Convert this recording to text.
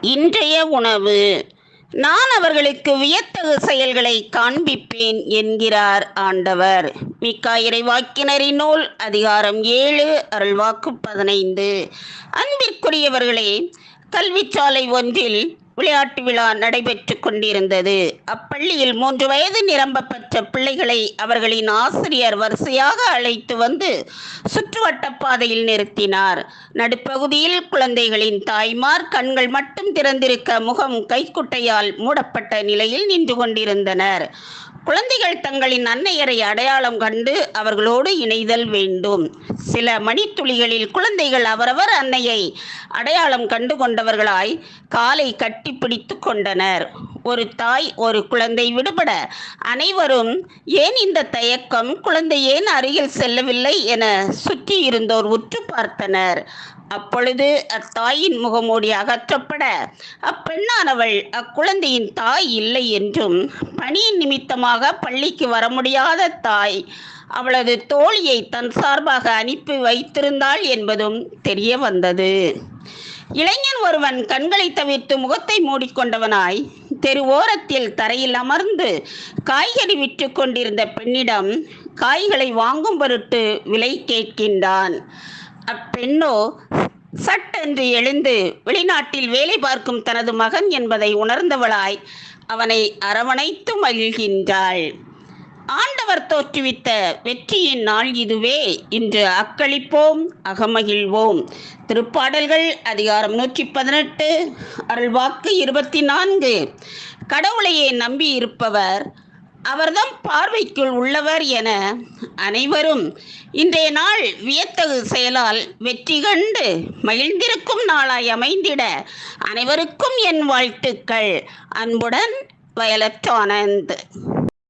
இன்றைய உணவு. நான் அவர்களுக்கு வியத்தகு செயல்களை காண்பிப்பேன் என்கிறார் ஆண்டவர். மிக்கா இறைவாக்கினரின் நூல் அதிகாரம் ஏழு அருள்வாக்கு பதினைந்து. அன்பிற்குரியவர்களே கல்விச்சாலை ஒன்றில் விளையாட்டு விழா நடைபெற்று கொண்டிருந்தது. அப்பள்ளியில் மூன்று வயது நிரம்ப பெற்ற பிள்ளைகளை அவர்களின் ஆசிரியர் வரிசையாக அழைத்து வந்து சுற்றுவட்ட பாதையில் நிறுத்தினார். நடுப்பகுதியில் குழந்தைகளின் தாய்மார் கண்கள் மட்டும் திறந்திருக்க முகம் கைக்குட்டையால் மூடப்பட்ட நிலையில் நின்று கொண்டிருந்தனர். குழந்தைகள் தங்களின் அன்னையரை அடையாளம் கண்டு அவர்களோடு இணைதல் வேண்டும். சில மணித்துளிகளில் குழந்தைகள் அவரவர் அன்னையை அடையாளம் கண்டு கொண்டவர்களாய் காலை கட்டி பிடித்து கொண்டனர். ஒரு தாய் ஒரு குழந்தை விடுபட. அனைவரும் ஏன் இந்த தயக்கம்? குழந்தை ஏன் அருகில் செல்லவில்லை என சுற்றி இருந்தோர் உற்று பார்த்தனர். அப்பொழுது அத்தாயின் முகமூடி அகற்றப்பட அப்பெண்ணானவள் அக்குழந்தையின் தாய் இல்லை என்றும் பணியின் நிமித்தமாக பள்ளிக்கு வர முடியாத தாய் அவளது தோழியை தன் சார்பாக அனுப்பி வைத்திருந்தாள் என்பதும் தெரிய வந்தது. இளைஞன் ஒருவன் கண்களை தவிர்த்து முகத்தை மூடிக்கொண்டவனாய் தெரு ஓரத்தில் தரையில் அமர்ந்து காய்கறி விற்று கொண்டிருந்த பெண்ணிடம் காய்களை வாங்கும் பொருட்டு விலை கேட்கின்றான். அப்பெண்ணோ சட்டென்று எழுந்து வெளிநாட்டில் வேலை பார்க்கும் தனது மகன் என்பதை உணர்ந்தவளாய் அவனை அரவணைத்து மகிழ்கின்றாள். ஆண் ஆண்டவர் தோற்றுவித்த வெற்றியின் நாள் இதுவே. இன்று அக்களிப்போம் அகமகிழ்வோம். திருப்பாடல்கள் அதிகாரம் நூற்றி பதினெட்டு அருள்வாக்கு இருபத்தி நான்கு கடவுளையே நம்பி இருப்பவர் அவர்தம் பார்வைக்குள் உள்ளவர் என அனைவரும். இன்றைய நாள் வியத்தகு செயலால் வெற்றி கண்டு மகிழ்ந்திருக்கும் நாளாய் அமைந்திட அனைவருக்கும் என் வாழ்த்துக்கள். அன்புடன் வயலட் ஆனந்த்.